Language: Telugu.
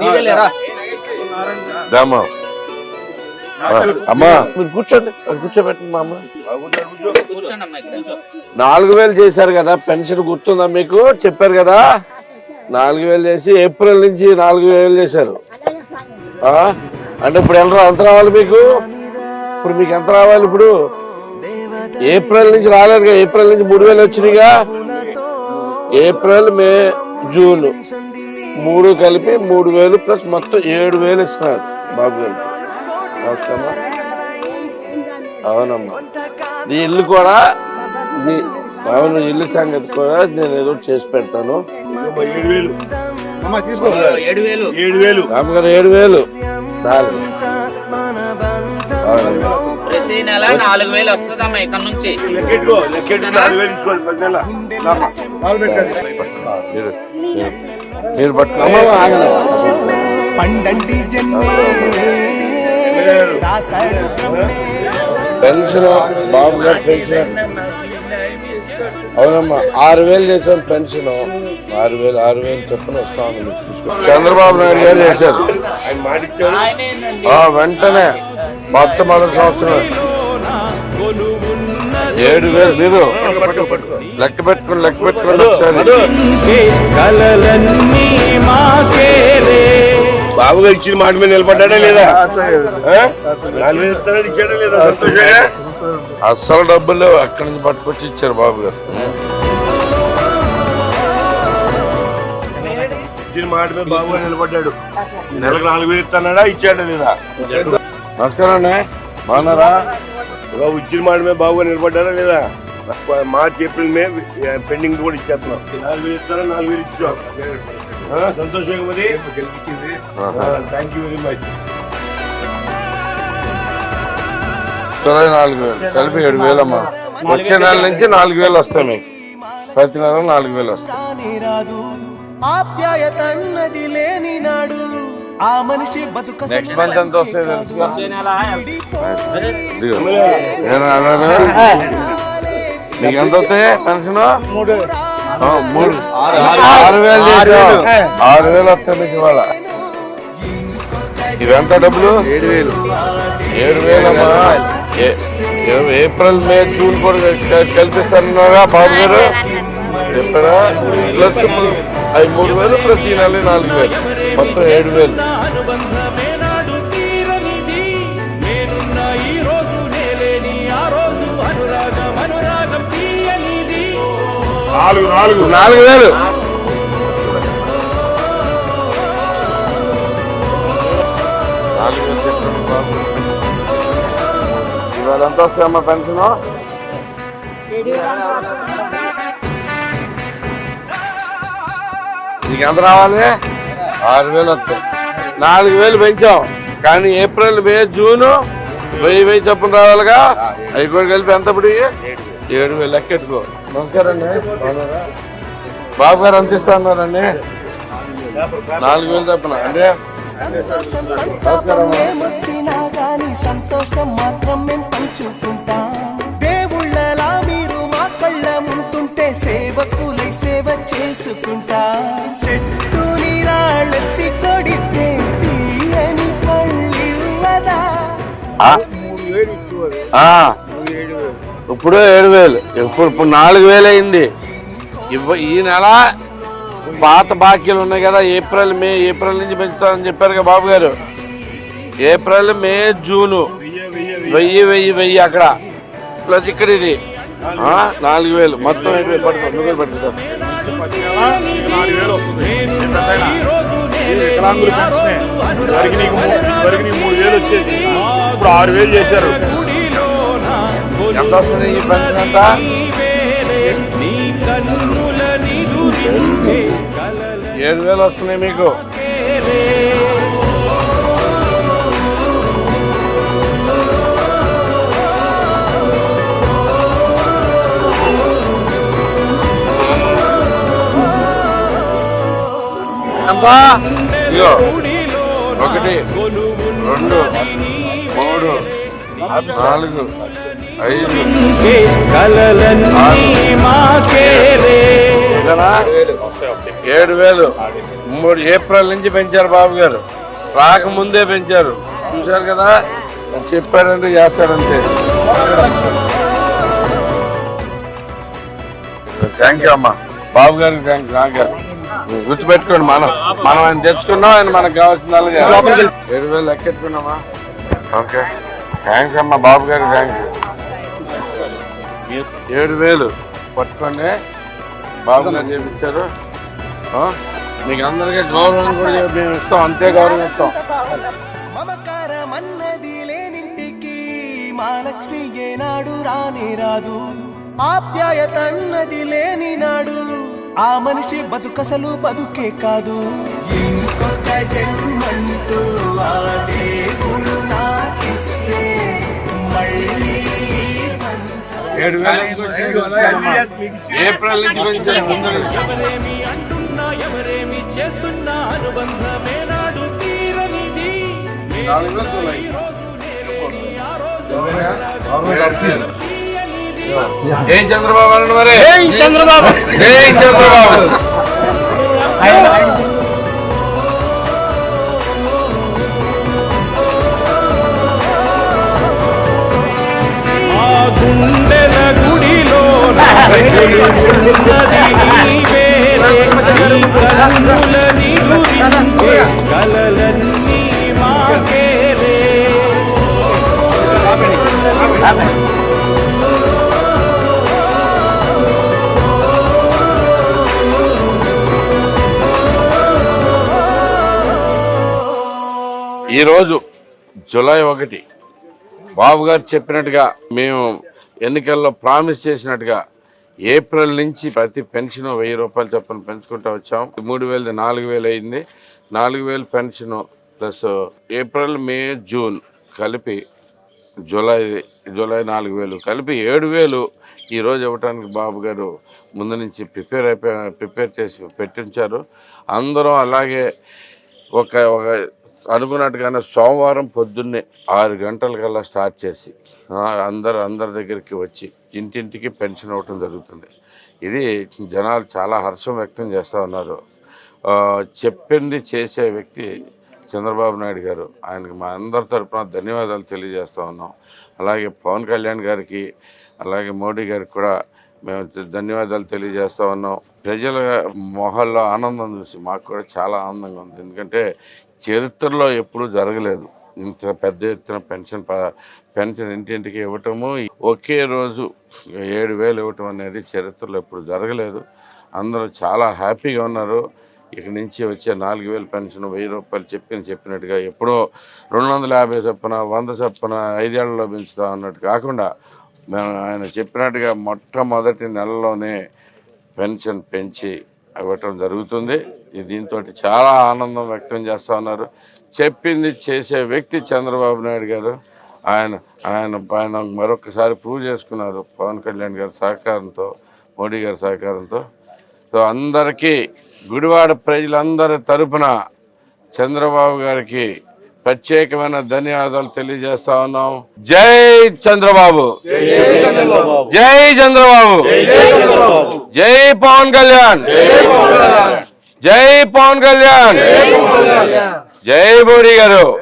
నీదేలేరా దామా. అమ్మా. మీరు కూర్చోండి కూర్చోబెట్టండి మా అమ్మ. నాలుగు వేలు చేశారు కదా పెన్షన్ గుర్తుందా మీకు? చెప్పారు కదా. నాలుగు వేలు చేసి ఏప్రిల్ నుంచి నాలుగు వేలు చేశారు. ఆ? అంటే ఇప్పుడు ఎంత ఎంత రావాలి మీకు? ఇప్పుడు మీకు ఎంత రావాలి ఇప్పుడు? ఏప్రిల్ నుంచి రాలేదుగా ఏప్రిల్ నుంచి మూడు వేలు వచ్చినాయిగా. April May June. మూడు కలిపి మూడు వేలు ప్లస్ మొత్తం ఏడు వేలు ఇస్తున్నారు బాబు గారు ఓకేమ్మా అవునమ్మా. నీ ఇల్లు కూడా నీ అవును ఇల్లు సంగతి కూడా నేను ఏదో చేసి పెడతాను. ఏడు వేలు ఏడు వేలు. ఏడు వేలు రామగారు ఏడు వేలు. ప్రతి నెల నాలుగు వేలు వస్తుందమ్మా ఇక్కడ నుంచి. లెక్కెట్టుకో లెక్కెట్టుకో నాలుగు వేలు ప్రతి నెల మీరు పండంటి జన్మే రాశాడు బ్రహ్మే. పెన్షన్ బాబు గారు పెన్షన్. అవునమ్మా ఆరు వేలు చేసాం పెన్షన్. ఆరు వేలు ఆరు వేలు చొప్పున తీసుకో. చంద్రబాబు నాయుడు గారు చేశారు. వెంటనే మొత్తం మొదటి సంవత్సరం. ఏడు వేలు మీరు. లెక్క పెట్టుకుని లెక్క పెట్టుకుని ఒకసారి. మాకేలే బాబు గారు ఇచ్చిన మాట మీద నిలబడ్డా లేదా? ఇచ్చాడా లేదా? అస్సలు డబ్బులు లేవు. అక్కడి నుంచి పట్టుకొచ్చి ఇచ్చారు బాబు గారు. ఇచ్చిన మాట మీద బాబు గారు నిలబడ్డాడు. నెలకు నాలుగు వేలు ఇస్తాడా ఇచ్చాడా లేదా? నమస్కారం అండి బాగున్నారా? ఇచ్చిన మాట మీద బాబు గారు నిలబడ్డారా లేదా? మార్చి ఏప్రిల్ మే పెండింగ్ కూడా ఇచ్చేస్తున్నాం. నాలుగు వేలు ఇస్తారా? నాలుగు వేలు ఇచ్చాం సంతోషంగా మరి? థ్యాంక్ యూ వెరీ మచ్ ఇరవై నాలుగు వేలు. కలిపి ఏడు వేలు అమ్మా వచ్చే నెల నుంచి నాలుగు వేలు వస్తాయి మీకు. ప్రతి నెల నాలుగు వేలు వస్తాయి. తానే రాదు. ఆప్యాయత అన్నది లేని నాడు. ఆ మనిషి బతుక నెక్స్ట్ మంత్ ఎంత వస్తాయి తెలుసుగా ఇదిగో. నేను అన్నాను. నీకు ఎంత వస్తాయి పెన్షన్? ఆ, మూడు. ఆరు. వేలు చేసావు. ఆరు వేలు. వస్తాయి ఇవాళ. ఇవెంత డబ్బులు? ఏడు వేలు. ఏడు వేలు అమ్మా. ఏ- ఏ- ఏప్రిల్ మే జూన్ కూడా కల్పిస్తారన్నారా బాబు గారు? చెప్పారా? ప్లస్ అవి మూడు వేలు ప్లస్ ఈ నెల నాలుగు వేలు. మొత్తం ఏడు వేలు. అనుబంధమే నాడు తీరనిది. నేనున్న ఈ రోజు నేలేని ఆ రోజు అనురాగం అనురాగం తీయనిది. నాలుగు నాలుగు. నాలుగు వేలు. ఇవాళ ఎంత వస్తాయమ్మా పెన్షన్? నీకు ఎంత రావాలి? ఆరు వేలు వస్తాయి. నాలుగు వేలు పెంచాం. కానీ ఏప్రిల్ మే జూన్ వెయ్యి వెయ్యి చొప్పున రావాలిగా. అవి కూడా కలిపి ఎంత ఇవి? ఏడు వేలు లెక్కెట్టుకో నమస్కారం? బాబు గారు ఎంత ఇస్తా అన్నారండి? నాలుగు వేలు తప్పన అంటే? సంతోషం మాత్రం ఇప్పుడు ఏడు వేలు. ఇప్పుడు ఇప్పుడు నాలుగు వేలు అయింది. ఇవ్వ ఈ నెల పాత బాకీలు ఉన్నాయి కదా ఏప్రిల్ మే ఏప్రిల్ నుంచి పెంచుతామని చెప్పారు కదా బాబు గారు. April May June. వెయ్యి వెయ్యి వెయ్యి. అక్కడ. ప్లస్ ఇక్కడ ఇది. ఆ, నాలుగు వేలు. మొత్తం అయిపోయి పట్టుకో నువ్వు వికలాంగులు పెన్షనే మూడు వేలు వచ్చేది. ఇప్పుడు ఆరు వేలు చేశారు. ఎంత వస్తుంది ఈ పెన్షన్ అంతా? ఏడు వేలు వస్తున్నాయి మీకు. ఇదిగో ఒకటి రెండు మూడు నాలుగు ఏడు వేలు. మూడు ఏప్రిల్ నుంచి పెంచారు బాబు గారు. రాకముందే పెంచారు. చూశారు కదా? చెప్పారంటే చేస్తారంతే థ్యాంక్ యూ అమ్మా. బాబు గారికి థ్యాంక్ యూ గుర్తుపెట్టుకోండి మనం మనం ఆయన తెచ్చుకున్నాం ఆయన మనకు కావాల్సిన ఏడు వేలు లెక్కెట్టుకున్నామా ఓకే థ్యాంక్స్ అమ్మా బాబు గారికి థ్యాంక్స్ ఏడు వేలు. పట్టుకోండి. గారు చేపించారు? ఆ? మీకు అందరికీ గౌరవం కూడా మేము ఇస్తాం. అంతే గౌరవం ఇస్తాం. మమకారమన్నది లేనింటికి మహాలక్ష్మి ఏనాడు రానే రాదు. ఆప్యాయతన్నది లేని నాడు ఆ మనిషి బతుకసలు బతుకే కాదు. ఇంకొక జన్మంటూ ఆ ఏడు వేలు ఏప్రిల్ నుంచి. ఎవరేమి అంటున్నా ఎవరేమి చేస్తున్నా అనుబంధమే నాడు తీరనిది. జై చంద్రబాబు అనండి మరి చంద్రబాబు చంద్రబాబు ఆ కలలన్నీ ఈరోజు జూలై ఒకటి. బాబు గారు చెప్పినట్టుగా మేము ఎన్నికల్లో ప్రామిస్ చేసినట్టుగా ఏప్రిల్ నుంచి ప్రతి పెన్షన్ వెయ్యి రూపాయలు చొప్పున పెంచుకుంటూ వచ్చాం. మూడు వేలు నాలుగు వేలు అయింది. నాలుగు వేలు pension plus April May June కలిపి జూలై జూలై నాలుగు వేలు కలిపి ఏడు వేలు ఈరోజు ఇవ్వటానికి బాబు గారు ముందు నుంచి ప్రిపేర్ అయిపోయి ప్రిపేర్ చేసి పెట్టించారు. అందరం అలాగే ఒక ఒక అనుకున్నట్టుగానే సోమవారం పొద్దున్నే ఆరు గంటలకల్లా స్టార్ట్ చేసి అందరు అందరి దగ్గరికి వచ్చి ఇంటింటికి పెన్షన్ అవ్వటం జరుగుతుంది. ఇది జనాలు చాలా హర్షం వ్యక్తం చేస్తూ ఉన్నారు. చెప్పింది చేసే వ్యక్తి చంద్రబాబు నాయుడు గారు. ఆయనకి మా అందరి తరపున ధన్యవాదాలు తెలియజేస్తూ ఉన్నాం. అలాగే పవన్ కళ్యాణ్ గారికి అలాగే మోడీ గారికి కూడా మేము ధన్యవాదాలు తెలియజేస్తూ ఉన్నాం. ప్రజల మొహాల్లో ఆనందం చూసి మాకు కూడా చాలా ఆనందంగా ఉంది. ఎందుకంటే చరిత్రలో ఎప్పుడూ జరగలేదు. ఇంత పెద్ద ఎత్తున పెన్షన్ ప- పెన్షన్ ఇంటింటికి ఇవ్వటము ఒకే రోజు ఏడు వేలు ఇవ్వటం అనేది చరిత్రలో ఎప్పుడు జరగలేదు. అందరూ చాలా హ్యాపీగా ఉన్నారు. ఇక నుంచి వచ్చే నాలుగు వేలు పెన్షన్ వెయ్యి రూపాయలు చెప్పిన చెప్పినట్టుగా ఎప్పుడో రెండు వందల యాభై చొప్పున వంద చొప్పున ఐదేళ్ళలో పెంచుతా అన్నట్టు కాకుండా మేము ఆయన చెప్పినట్టుగా మొట్టమొదటి నెలలోనే పెన్షన్ పెంచి ఇవ్వటం జరుగుతుంది. దీంతో చాలా ఆనందం వ్యక్తం చేస్తూ ఉన్నారు. చెప్పింది చేసే వ్యక్తి చంద్రబాబు నాయుడు గారు. ఆయన ఆయన ఆయన మరొకసారి ప్రూవ్ చేసుకున్నారు పవన్ కళ్యాణ్ గారి సహకారంతో మోడీ గారి సహకారంతో. సో అందరికీ గుడివాడ ప్రజలందరి తరపున చంద్రబాబు గారికి ప్రత్యేకమైన ధన్యవాదాలు తెలియజేస్తా ఉన్నాం. జై చంద్రబాబు. జై చంద్రబాబు. జై పవన్ కళ్యాణ్. జై పవన్ కళ్యాణ్. జై మోడీ గారు.